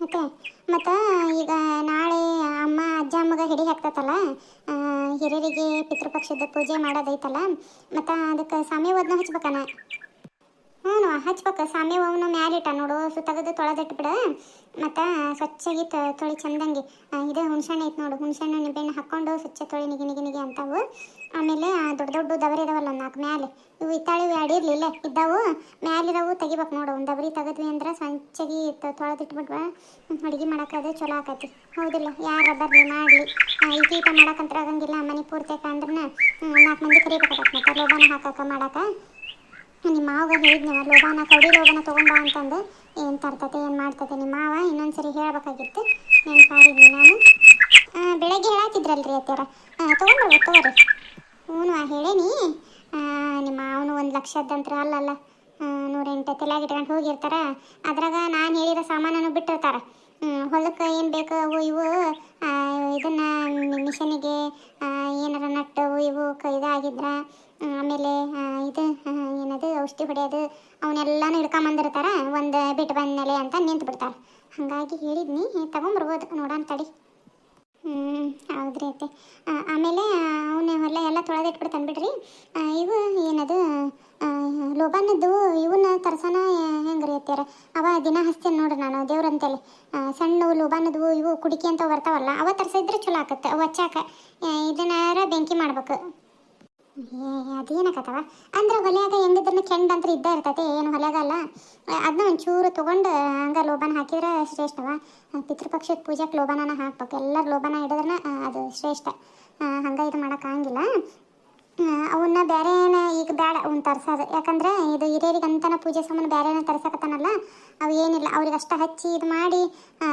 ಮತ್ತೆ, ಮತ್ತು ಈಗ ನಾಳೆ ಅಮ್ಮ, ಅಜ್ಜ, ಅಮ್ಮಗ ಹಿಡಿ ಹಾಕ್ತತಲ್ಲ ಹಿರಿಯರಿಗೆ ಪಿತೃಪಕ್ಷದ ಪೂಜೆ ಮಾಡೋದೈತಲ್ಲ, ಮತ್ತು ಅದಕ್ಕೆ ಸಾಮೆ ಒದ್ನ ಹಚ್ಬೇಕನ? ಹ್ಞೂ ಹಚ್ಬೇಕು. ಸಾಮೆ ಅವನು ಮ್ಯಾಲಿಟ್ಟ ನೋಡು. ಸು ತೆಗೆದು ತೊಳೆದಿಟ್ಬಿಡು ಮತ್ತು ಸ್ವಚ್ಛಾಗಿ ತೊಳಿ ಚಂದಂಗೆ. ಇದು ಹುಣ್ಸೆಣ್ಣೆ ಐತೆ ನೋಡು. ಹುಣ್ಸೆಣ್ಣೆ ನಿಂಬೆಹಣ್ಣು ಹಾಕ್ಕೊಂಡು ಸ್ವಚ್ಛ ತೊಳಿ ನಿಗಿ ನಿಗಿ ನಿಗಿ ಅಂತಾವು. ಆಮೇಲೆ ದೊಡ್ಡ ದೊಡ್ಡ ದಬರಿ ಇದಾವಲ್ಲ ನಾಲ್ಕು ಮ್ಯಾಲೆ. ಇವು ಇತ್ತಾಳಿ ಅಡಿರ್ಲಿ ಇಲ್ಲೇ ಇದ್ದಾವು. ಮ್ಯಾಲಿರವು ತೆಗಿಬೇಕು ನೋಡು. ಒಂದು ದವರಿ ತೆಗೆದ್ವಿ ಅಂದ್ರೆ ಸ್ವಚ್ಛಾಗಿ ತೊಳೆದಿಟ್ಬಿಟ್ವ. ಅಡುಗೆ ಮಾಡಕ್ಕೆ ಅದು ಚಲೋ ಆಕತಿ. ಹೌದಿಲ್ಲ. ಯಾರ ಬರಲಿ ಮಾಡಲಿ. ಈಟ ಈಟ ಮಾಡಕ್ಕಂತ್ರ ಆಗಂಗಿಲ್ಲ. ಮನೆ ಪೂರ್ತಿ ಅಂದ್ರೆ ನಾಲ್ಕು ಮಂದಿ ಕರಿಬೇಕಾಗತ್ತೆ ಮತ್ತೆ. ಲೋಬಾನ ಹಾಕಕ್ಕೆ ಮಾಡಕ್ಕೆ ನಿಮ್ಮ ಮಾವಗ ಹೇಳಿದ್ನಲ್ಲ ಲೋಬಾನ ಕೌಡಿ ಲೋಬಾನ ತೊಗೊಂಬಾ ಅಂತಂದು. ಏನು ತರ್ತತೆ, ಏನು ಮಾಡ್ತತೆ ನಿಮ್ಮ ಮಾವ? ಇನ್ನೊಂದ್ಸರಿ ಹೇಳ್ಬೇಕಾಗಿತ್ತು. ನೆನ್ಪಾರಿದ್ನಿ ನಾನು. ಬೆಳಗ್ಗೆ ಹೇಳತ್ತಿದ್ರಲ್ರಿ ಅತ್ಯಾರ ತೊಗೊಂಡ್ಬರ್ಬೋದು ತಗೋರಿ. ಹ್ಞೂ ಹೇಳೇನಿ. ನಿಮ್ಮ ಮಾವನು ಒಂದು ಲಕ್ಷದಂತ್ರ ಅಲ್ಲಲ್ಲ ನೂರೆಂಟು ತಲೆಯಾಗಿ ಇಟ್ಕೊಂಡು ಹೋಗಿರ್ತಾರ. ಅದ್ರಾಗ ನಾನು ಹೇಳಿರೋ ಸಾಮಾನನ್ನು ಬಿಟ್ಟಿರ್ತಾರ. ಹೊಲಕ್ಕೆ ಏನು ಬೇಕು, ಅವು ಇವು. ಇದನ್ನ ಮಿಷನಿಗೆ ಏನಾರ ನಟ್ಟು ಅವು ಇವು ಇದಾಗಿದ್ರ ಆಮೇಲೆ ಇದು ಏನದು, ಔಷಧಿ ಹೊಡೆಯೋದು ಹಿಡ್ಕೊಂಡ್ ಹಿಡ್ಕೊಂಬಂದಿರ್ತಾರ, ಒಂದು ಬಿಟ್ಟು ಬಂದ್ಮೇಲೆ ಅಂತ ನಿಂತು ಬಿಡ್ತಾರೆ ಹಂಗಾಗಿ ಹೇಳಿದ್ನಿ, ತಗೊಂಬರ್ಬೋದು, ನೋಡೋಣ ತಡಿ. ಹ್ಞೂ ಹೌದ್ರಿ ಅತ್ತೆ. ಆಮೇಲೆ ಅವನ್ನ ಹೊಲ ಎಲ್ಲ ತೊಳೆದಿಟ್ಬಿಟ್ಟು ತಂದ್ಬಿಡ್ರಿ. ಇವು ಏನದು ಲೋಬಾನದ್ದು ಇವನ್ನ ತರ್ಸನ ಹೆಂಗ್ರಿ ಅತ್ಯಾರ ಅವ ದಿನ ಹಸ್ತೇನೆ ನೋಡ್ರಿ ನಾನು, ದೇವ್ರಂತೇಳಿ. ಸಣ್ಣ ಲೋಬಾನದ್ವು ಇವು ಕುಡಿಕೆ ಅಂತ ಬರ್ತಾವಲ್ಲ, ಅವ ತರ್ಸಿದ್ರೆ ಚಲೋ ಆಗತ್ತೆ ಅವು ಹಚ್ಚಾಕ. ಇದನ್ನಾರ ಬೆಂಕಿ ಮಾಡ್ಬೇಕು. ಅದೇನಕತ್ತವ ಅಂದ್ರೆ ಹೊಲ್ಯಾಗ ಹೆಂಗಿದ್ರನ್ನ ಕೆಂಡ್ ಅಂತ ಇದ್ದ ಇರ್ತೈತೆ, ಏನು ಹೊಲ್ಯಾಗ ಅಲ್ಲ. ಅದನ್ನ ಒಂಚೂರು ತೊಗೊಂಡು ಹಂಗ ಲೋಬಾನ ಹಾಕಿದ್ರೆ ಶ್ರೇಷ್ಠವ. ಪಿತೃಪಕ್ಷದ ಪೂಜೆಗೆ ಲೋಬಾನನ ಹಾಕ್ಬೇಕು. ಎಲ್ಲರೂ ಲೋಬಾನ ಹಿಡಿದ್ರೆ ಅದು ಶ್ರೇಷ್ಠ. ಹಂಗ ಇದು ಮಾಡೋಕ್ಕಾಗಿಲ್ಲ ಅವನ್ನ ಬೇರೆನ ಈಗ ಬೇಡ ಅವ್ನ ತರ್ಸೋದು. ಯಾಕಂದ್ರೆ ಇದು ಹಿರಿಯರಿಗೆ ಅಂತನ ಪೂಜೆ ಸಾಮಾನು ಬೇರೆನ ತರ್ಸಕತ್ತಾನಲ್ಲ, ಅವು ಏನಿಲ್ಲ. ಅವ್ರಿಗೆ ಅಷ್ಟ ಹಚ್ಚಿ ಇದು ಮಾಡಿ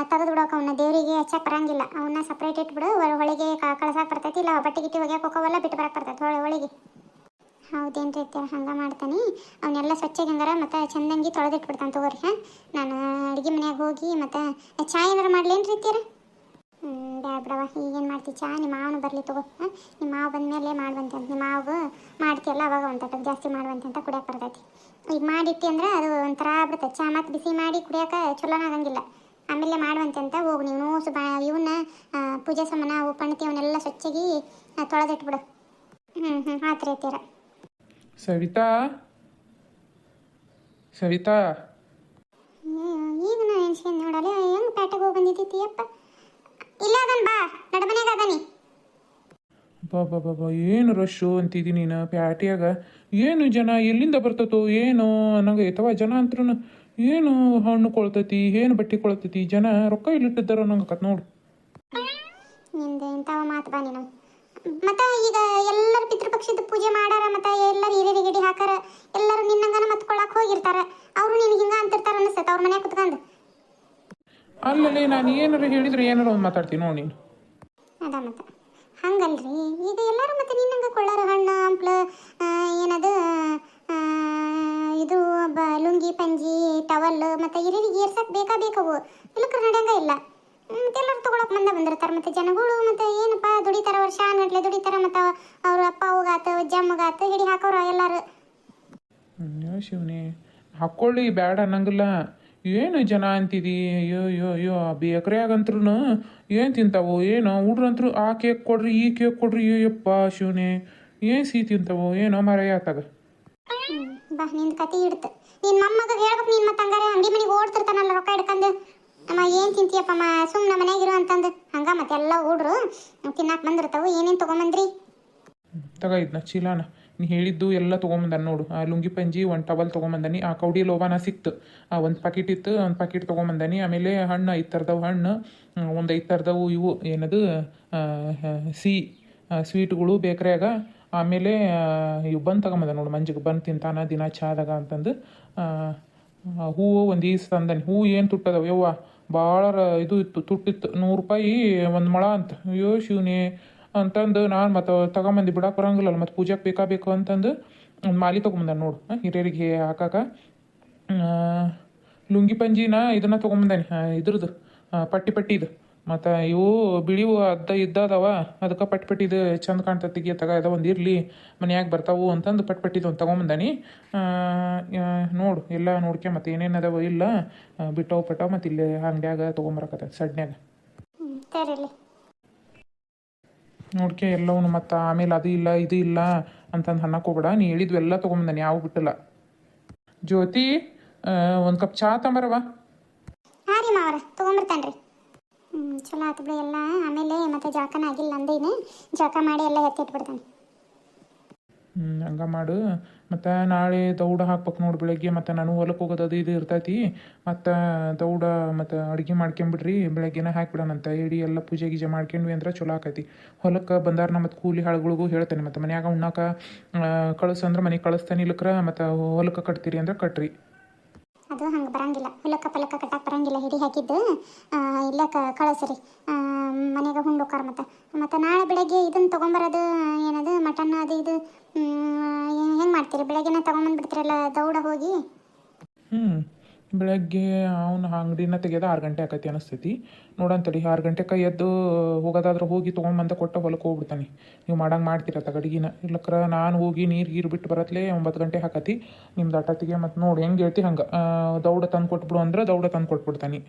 ತೆಗೆದು ಬಿಡೋಕೆ ಅವನ್ನ ದೇವರಿಗೆ ಹಚ್ಚಕ್ಕೆ ಬರಂಗಿಲ್ಲ. ಅವನ್ನ ಸಪ್ರೇಟ್ ಇಟ್ಬಿಡು ಒಳ- ಒಳಗೆ ಕಳ್ಸಕ್ಕೆ ಬರ್ತೈತಿ, ಇಲ್ಲ ಬಟ್ಟೆ ಗಿಟ್ಟಿ ಒಗ್ಯಾಕೆ ಹೋಗೋವಲ್ಲ, ಬಿಟ್ಟು ಬರಕ್ಕೆ ಬರ್ತೈತಿ. ಒಳ ಒಳಗೆ ಹೌದೇನ್ರಿ ಅತ್ಯಾರ ಹಂಗೆ ಮಾಡ್ತಾನೆ. ಅವನ್ನೆಲ್ಲ ಸ್ವಚ್ಛಗೆ ಹಂಗಾರ ಮತ್ತು ಚಂದಂಗಿ ತೊಳೆದಿಟ್ಬಿಡ್ತಾನೆ ತಗೋರಿ, ಹಾಂ. ನಾನು ಅಡುಗೆ ಮನ್ಯಾಗ ಹೋಗಿ ಮತ್ತು ಚಾಯ್ ಏನಾರು ಹ್ಞೂ ಬ್ಯಾಡ ಬಿಡವ ಈಗೇನು ಮಾಡ್ತಿ? ಚಾ ನಿಮ್ಮ ಮಾವನು ಬರಲಿ ತಗೋ ಹಾಂ? ನಿಮ್ಮ ಮಾವ ಬಂದಮೇಲೆ ಮಾಡುವಂತೆ ಮಾಡುವಂತ ನಿಮ್ಮ ಮಾವು ಮಾಡ್ತೀಯಲ್ಲ ಅವಾಗ ಒಂದು ಜಾಸ್ತಿ ಮಾಡುವಂತ ಅಂತ ಕುಡಿಯೋಕೆ ಬರ್ತೈತಿ. ಈಗ ಮಾಡಿಟ್ಟಿ ಅಂದ್ರೆ ಅದು ಒಂಥರ ಬಿಡ್ತೈತೆ ಚಾ ಮತ್ತು ಬಿಸಿ ಮಾಡಿ ಕುಡಿಯೋಕೆ ಚಲೋನ ಆಗಂಗಿಲ್ಲ. ಆಮೇಲೆ ಮಾಡುವಂತೆ ಅಂತ ಹೋಗು ನೀವು ನೋಸು ಬಾ ಇವನ್ನ ಪೂಜೆ ಸಾಮಾನ ಅವು ಪಣತಿ ಅವನ್ನೆಲ್ಲ ಸ್ವಚ್ಛಗಿ ತೊಳೆದಿಟ್ಬಿಡು. ಹ್ಞೂ ಹ್ಞೂ ಅತ್ಯಾರ ಸವಿತಾ? ಸವಿತಾ? ಈಗ ನಾ ಎನ್ಸ್ಕೊಂಡು ನೋಡಲ್ಲ ಹೆಂಗ್ ಪೇಟೆಗೆ ಹೋಗಿ ಬಂದಿದ್ದೀತಿ ಅಪ್ಪ ಇಲ್ಲ ಅದನ್ ಬಾ. ನಡಮನೆಗ ಅದನಿ ಬಾಬಾ ಬಾಬಾ ಏನು ರಶ್ಶು ಅಂತಿದ್ದೀನಿ ನೀನು? ಪ್ಯಾಟಿಯಾಗ ಏನು ಜನ ಎಲ್ಲಿಂದ ಬರ್ತತೋ ಏನು ಅನ್ನಂಗೆ ಐತವ ಜನ ಅಂತ್ರೂ ಏನು ಹಣ್ಣು ಕೊಳ್ತೈತಿ ಏನು ಬಟ್ಟೆ ಕೊಳ್ತೈತಿ ಜನ ರೊಕ್ಕ ಇಲ್ಲಿಟ್ಟಿದ್ದಾರ ಕತ್ ನೋಡು. ನಿಂದ ಇಂಥವ ಮಾತು ಬಾ ನೀನು. ಮತ್ತ ಈಗ ಎಲ್ಲರ ಪಿತೃಪಕ್ಷದ ಪೂಜೆ ಮಾಡಾರ ಮತ್ತ ಎಲ್ಲರ ಹಿರಿಯರಿಗೆ ಗಿಡಿ ಹಾಕಾರ ಎಲ್ಲರೂ ನಿನ್ನಂಗನ ಮತ್ಕೊಳಕ್ ಹೋಗಿರ್ತಾರ. ಅವರು ನಿನ್ಗೆ ಹಿಂಗ ಅಂತಿರ್ತಾರ ಅನಿಸ್ತೈತೆ ಅವ್ರ ಕುತ್ಕೊಂಡು. ಅಲ್ಲಲ್ಲಿ ನಾನು ಏನಾರ ಹೇಳಿದ್ರೆ ಏನಾರ ಒಂದು ಮಾತಾಡ್ತೀನಿ ನೋಡಿ. ನೀನು ಅದ ಮತ್ತ. ಹಂಗಲ್ರಿ? ಈಗ ಎಲ್ಲರೂ ಮತ್ತೆ ನಿನ್ನಂಗ ಕೊಳ್ಳಾರ ಹಣ್ಣು ಹಂಪ್ಲ ಏನದು ಇದು ಬ ಲುಂಗಿ ಪಂಜಿ ಟವಲ್ ಮತ್ತೆ ಹಿರಿಯರಿಗೆ ಏರ್ಸಕ್ ಬೇಕಾ ಬೇಕವು? ಇಲ್ಲಕ್ರ ನಡೆಯಂಗ ಇಲ್ಲ. ಮತ್ತೆ ಎಲ್ಲರೂ ತಗೊಳಕ್ ಮಂದ ಬಂದಿರ್ತಾರೆ. ಮತ್ತೆ ಜನಗಳು ಮತ್ತೆ ಏನಪ್ಪ ದುಡಿತಾರ ವರ್ಷ ಗಟ್ಲೆ ದುಡಿತಾರ ಮತ್ತೆ ಅವ್ರ ಅಪ್ಪ ಹೋಗಾತ ಜಮ್ಮಗಾತ ಹಿಡಿ ಹಾಕೋರು ಎಲ್ಲಾರು. ಶಿವನೇ ಹಾಕ್ಕೊಳ್ಳಿ ಬೇಡ ಅನ್ನಂಗಿಲ್ಲ. ಏನು ಜನ ಅಂತಿದಿ? ಅಯ್ಯೋ ಅಯ್ಯೋ ಅಯ್ಯೋ ಬೇಕ್ರಿಯಾಗಂತ್ರು ಏನು ತಿಂತಾವು? ಏನು ಹುಡ್ರಂತ್ರು ಆ ಕೇಕ್ ಕೊಡ್ರಿ ಈ ಕೇಕ್ ಕೊಡ್ರಿ ಅಯ್ಯಪ್ಪ ಶಿವನೇ. ಏನು ಸಿಹಿ ತಿಂತಾವು? ಏನೋ ಮರ ಯಾತಾಗ ಬಾ ನಿಂದ ಕತಿ ಹಿಡ್ತು ನಿನ್ ಮೊಮ್ಮಗ ಹೇಳ್ಬೇಕು ನೀನ್ ಮತ್ತೆ ಹಂಗಾರೆ ಅಂಗಡಿ ಮನೆಗೆ ಓಡ್ತಿರ್ತಾನಲ್ಲ ರೊಕ್ಕ ಹಿಡ್ಕೊಂಡು ಅಮ್ಮ ಏನ್ ತಿಂತೀಯಪ್ಪ ಅಮ್ಮ? ಸುಮ್ಮನೆ ಮನೆಯಾಗಿರು ಅಂತಂದು. ಹಂಗ ಮತ್ತೆ ಎಲ್ಲ ಹುಡ್ರು ತಿನ್ನಾಕ ಬಂದಿರ್ತಾವು. ಏನೇನ್ ತಗೊಂಬಂದ್ರಿ? ತಗ ಇದನ್ನ ಚೀಲಾನ. ನೀ ಹೇಳಿದ್ದು ಎಲ್ಲ ತೊಗೊಂಬಂದಾನ ನೋಡು. ಆ ಲುಂಗಿ ಪಂಜಿ, ಒಂದು ಟವಲ್ ತೊಗೊಂಬಂದಾನಿ, ಆ ಕೌಡಿ ಲೋಬಾನ ಸಿಕ್ತು. ಆ ಒಂದು ಪಾಕಿಟ್ ಇತ್ತು, ಒಂದು ಪಾಕಿಟ್ ತೊಗೊಂಬಂದಾನಿ. ಆಮೇಲೆ ಹಣ್ಣು ಐದು ಥರದವು ಹಣ್ಣು ಒಂದು ಐದು ಥರದವು ಇವು, ಏನದು ಸಿ ಸ್ವೀಟ್ಗಳು ಬೇಕ್ರಿಯಾಗ. ಆಮೇಲೆ ಇವು ಬಂದು ತಗೊಂಬಂದ ನೋಡು, ಮಂಜಿಗೆ ಬಂದು ತಿಂತಾನ, ದಿನ ಚಾದಾಗ ಅಂತಂದು. ಹೂವು ಒಂದು ಈಸ್ ತಂದಾನಿ. ಹೂವು ಏನು ತುಟ್ಟದವ? ಯವ್ವ ಭಾಳ ಇದು ಇತ್ತು, ತುಟ್ಟಿತ್ತು. ನೂರು ರೂಪಾಯಿ ಒಂದು ಮೊಳ ಅಂತ. ಅಯ್ಯೋ, ಶಿವನೇ. ಅಂತಂದು ನಾನು ಮತ್ತು ತಗೊಂಬಂದು ಬಿಡಕ್ಕೆ ಬರೋಂಗಿಲ್ಲಲ್ಲ ಮತ್ತು ಪೂಜೆಗೆ ಬೇಕಾ ಬೇಕು ಅಂತಂದು ಒಂದು ಮಾಲಿ ತೊಗೊಂಬಂದ ನೋಡು. ಹಿರಿಯರಿಗೆ ಹಾಕಾಕ. ಲುಂಗಿ ಪಂಜಿನ ಇದನ್ನ ತೊಗೊಂಬಂದಾನೆ. ಇದ್ರದ್ದು ಪಟ್ಟಿ ಪಟ್ಟಿದು ಮತ್ತು ಇವು ಬಿಳಿವು ಅದ್ದ ಇದ್ದದವ ಅದಕ್ಕೆ ಪಟ್ಟಿ ಪಟ್ಟಿದು ಚಂದ ತೆಗಿಯ ತಗ ಅದ ಒಂದು ಇರಲಿ, ಮನೆಯಾಗ ಬರ್ತಾವು ಅಂತಂದು ಪಟ್ಟಿ ಪಟ್ಟಿದು ಒಂದು ತೊಗೊಂಬಂದಾನಿ. ನೋಡು. ಎಲ್ಲ ನೋಡ್ಕೆ ಮತ್ತು ಏನೇನು ಅದಾವ ಇಲ್ಲ. ಬಿಟ್ಟವು ಪಟ್ಟವು ಮತ್ತು ಇಲ್ಲಿ ಅಂಗಡ್ಯಾಗ ತೊಗೊಂಬರಕತ್ತ ಸಡ್ನ್ಯಾಗ. ನೋಡ್ಕೆ ಎಲ್ಲವನು ಮತ್ತು ಆಮೇಲೆ ಅದು ಇಲ್ಲ ಇದು ಇಲ್ಲ ಅಂತಂದು ಅನ್ನಕ್ಕೆ ಹೋಗ್ಬೇಡ ನೀ ಹೇಳಿದ್ವು ಎಲ್ಲ ತೊಗೊಂಬಂದಾನೆ ಯಾವ ಬಿಟ್ಟಿಲ್ಲ. ಜ್ಯೋತಿ ಒಂದು ಕಪ್ ಚಹಾ ತಂಬರವ ಹಾಂ ರೀ ಮಾವರ ತೊಗೊಂಬರ್ತಾನೆ ರೀ. ಚಲೋ ಆತು ಬಿಡಿ ಎಲ್ಲ. ಆಮೇಲೆ ಮತ್ತೆ ಜಳಕನ ಆಗಿಲ್ಲ ಅಂದೇನೆ. ಜಳಕ ಮಾಡಿ ಎಲ್ಲ ಎತ್ತಿಟ್ಬಿಡ್ತಾನೆ ಹ್ಞೂ ಹಂಗೆ ಮಾಡು. ಮತ್ತು ನಾಳೆ ದೌಡ ಹಾಕ್ಬೇಕು ನೋಡಿ ಬೆಳಗ್ಗೆ, ಮತ್ತು ನಾನು ಹೊಲಕ್ಕೆ ಹೋಗೋದು ಅದು ಇದು ಇರ್ತೈತಿ. ಮತ್ತು ದೌಡ ಮತ್ತು ಅಡುಗೆ ಮಾಡ್ಕೊಂಬಿಡ್ರಿ, ಬೆಳಗ್ಗೆನೇ ಹಾಕ್ಬಿಡೋಣಂತ ಹೇಳಿ ಎಲ್ಲ ಪೂಜೆ ಗೀಜೆ ಮಾಡ್ಕೊಂಡ್ವಿ ಅಂದ್ರೆ ಚಲೋ ಆಕೈತಿ. ಹೊಲಕ್ಕೆ ಬಂದಾರ ಮತ್ತು ಕೂಲಿ ಹಾಳುಗಳಿಗೂ ಹೇಳ್ತೇನೆ, ಮತ್ತು ಮನ್ಯಾಗ ಉಣ್ಣಾಕ ಕಳಿಸಂದ್ರೆ ಮನೆಗೆ ಕಳಿಸ್ತೇನೆ ಇಲ್ಲಕ್ರ, ಮತ್ತು ಹೊಲಕ್ಕೆ ಕಟ್ತೀರಿ ಅಂದ್ರೆ ಕಟ್ರಿ. ಅದು ಹಂಗೆ ಬರಂಗಿಲ್ಲ. ಹುಲ್ಲಕ್ಕ ಪಲ್ಲಕ್ಕ ಕಟ್ಟಕ್ಕೆ ಬರಂಗಿಲ್ಲ, ಹಿಡಿ ಹಾಕಿದ್ದು. ಇಲ್ಲ ಕ ಕಳಿಸ್ರಿ. ಮನೆಗೆ ಹುಂಡೋಕಾರ ಮತ್ತು. ಮತ್ತು ನಾಳೆ ಬೆಳಗ್ಗೆ ಇದನ್ನು ತೊಗೊಂಬರೋದು, ಏನದು, ಮಟನ್ ಅದು ಇದು ಹೆಂಗೆ ಮಾಡ್ತೀರಿ? ಬೆಳಗ್ಗೆನ ತೊಗೊಂಬಂದ್ಬಿಡ್ತೀರಲ್ಲ, ದೌಡ ಹೋಗಿ? ಹ್ಞೂ ಬೆಳಗ್ಗೆ ಅವನ ಅಂಗಡಿನ ತೆಗೆದ ಆರು ಗಂಟೆ ಆಕತಿ ಅನಿಸ್ತೈತಿ. ನೋಡಂತಡಿ ಆರು ಗಂಟೆಗೆ ಎದ್ದು ಹೋಗೋದಾದ್ರೆ ಹೋಗಿ ತೊಗೊಂಬಂದ ಕೊಟ್ಟ ಹೊಲಕ್ಕೆ ಹೋಗ್ಬಿಡ್ತಾನೆ. ನೀವು ಮಾಡಂಗೆ ಮಾಡ್ತೀರ ತಗಡಿಗಿನ ಇಲ್ಲಕ್ರ ನಾನು ಹೋಗಿ ನೀರು ಗೀರು ಬಿಟ್ಟು ಬರತ್ಲೇ ಒಂಬತ್ತು ಗಂಟೆ ಹಾಕತಿ ನಿಮ್ದು ಅಟತಿಗೆ ಮತ್ತು ನೋಡಿ ಹೆಂಗೆ ಹೇಳ್ತಿ ಹಂಗೆ. ದೌಡ ತಂದು ಕೊಟ್ಬಿಡು ಅಂದ್ರೆ ದೌಡ ತಂದು ಕೊಟ್ಬಿಡ್ತಾನೆ.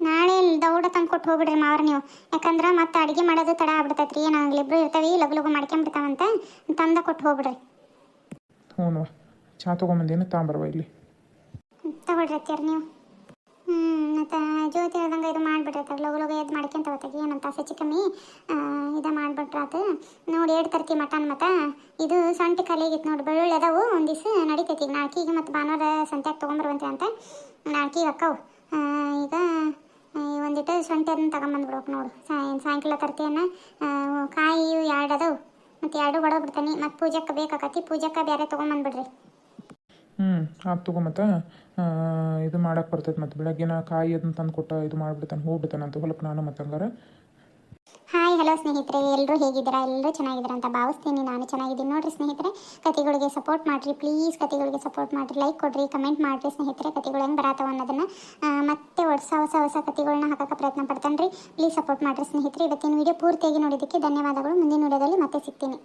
ನಾಳೆ ದೌಡ ತಂದು ಕೊಟ್ಟು ಹೋಗ್ಬಿಡ್ರಿ ಮಾವ್ರ ನೀವು. ಯಾಕಂದ್ರೆ ಮತ್ತೆ ಅಡುಗೆ ಮಾಡೋದು ತಡ ಆಗ್ಬಿಡ್ತೈತ್ರಿ. ನಾವು ಇಬ್ರು ಇರ್ತಾವೆ ಲಗು ಲಗು ಮಾಡ್ಕೊಂಬಿಡ್ತಾವಂತ. ತಂದ ಕೊಟ್ಟು ಹೋಗ್ಬಿಡ್ರಿ. ಹ್ಞೂ ಚಾ ತೊಗೊಂಬಂದೇನು ತಾಂಬರ್ವ ಇಲ್ಲಿ. ಹ್ಮ್, ತಗೊಳ್ರಿ ಅತ್ಯಾರ ನೀವು. ಹ್ಞೂ ಮತ್ತು ಜ್ಯೋತಿ ಹೇಳ್ದಂಗೆ ಇದು ಮಾಡಿಬಿಟ್ರೆ ಲಗು ಲಗು ಎದ್ದು ಮಾಡ್ಕೊಂತ ಹೋಗ್ತಾಗಿ ಏನಂತ ಹೆಚ್ಚು ಕಮ್ಮಿ ಇದು ಅದು ನೋಡಿ ಎರಡು ತರ್ತಿ ಮಟನ್ ಮತ್ತು. ಇದು ಸೊಂಟಿ ಖಾಲಿ ನೋಡಿ ಬೆಳ್ಳುಳ್ಳಿ ಅದಾವು. ಒಂದು ದಿವಸ ನಡಿತೈತಿ ಈಗ ನಾಲ್ಕಿಗೆ ಮತ್ತು ಭಾನುವಾರ ಸಂತ್ಯಾಗ ತೊಗೊಂಬರುವಂತೆ ಅಂತ. ನಾಲ್ಕಿಗೆ ಅಕ್ಕವು. ಈಗ ಒಂದಿಟ್ಟು ಸೊಂಟಿ ಅದನ್ನ ತಗೊಂಬಂದ್ಬಿಡ್ಬೇಕು ನೋಡು. ಸಾಯಂ ಸಾಯಂಕಾಲ ತರ್ತಿಯನ್ನು ಕಾಯಿ ಎರಡು ಅದಾವು. ಮತ್ತು ಎರಡು ಬಿಡ್ತಾನೆ ಮತ್ತು ಪೂಜಕ್ಕೆ ಬೇಕಾಕತಿ. ಪೂಜಕ್ಕೆ ಬೇರೆ ತೊಗೊಂಬಂದ್ಬಿಡ್ರಿ. ಹ್ಞೂ ಆತು ತಗೋ ಮತ್ತು ಇದು ಮಾಡಕ್ಕೆ ಬರ್ತೈತೆ ಮತ್ತು ಬೆಳಗ್ಗೆನ ಕಾಯಿ ಅದನ್ನ ತಂದು ಕೊಟ್ಟ ಇದು ಮಾಡಿಬಿಡ್ತಾನೆ ಅಂತ ಹೊಲಕ್ಕೆ ನಾನು ಮತ್ತು ಹಂಗಾರೆ. ಹಾಯ್ ಹಲೋ ಸ್ನೇಹಿತರೆ ಎಲ್ಲರೂ ಹೇಗಿದ್ದೀರಾ? ಎಲ್ಲರೂ ಚೆನ್ನಾಗಿದ್ದೀರಾ ಅಂತ ಭಾವಿಸ್ತೀನಿ. ನಾನು ಚೆನ್ನಾಗಿದ್ದೀನಿ. ನೋಡಿರಿ ಸ್ನೇಹಿತರೆ ಕತೆಗಳಿಗೆ ಸಪೋರ್ಟ್ ಮಾಡಿರಿ ಪ್ಲೀಸ್ ಕತೆಗಳಿಗೆ ಸಪೋರ್ಟ್ ಮಾಡಿರಿ. ಲೈಕ್ ಕೊಡಿರಿ ಕಮೆಂಟ್ ಮಾಡಿರಿ ಸ್ನೇಹಿತರೆ ಕತೆಗಳು ಹೆಂಗೆ ಬರತ್ತವ ಅನ್ನೋದನ್ನು. ಮತ್ತೆ ಹೊಸ ಹೊಸ ಹೊಸ ಕತೆಗಳನ್ನ ಹಾಕೋಕೆ ಪ್ರಯತ್ನ ಪಡ್ತಾನೆ ರೀ ಪ್ಲೀಸ್ ಸಪೋರ್ಟ್ ಮಾಡಿರಿ ಸ್ನೇಹಿತರೆ. ಇವತ್ತಿನ ವಿಡಿಯೋ ಪೂರ್ತಿಯಾಗಿ ನೋಡಿದ್ದಕ್ಕೆ ಧನ್ಯವಾದಗಳು. ಮುಂದಿನ ವಿಡಿಯೋದಲ್ಲಿ ಮತ್ತೆ ಸಿಗ್ತೀನಿ.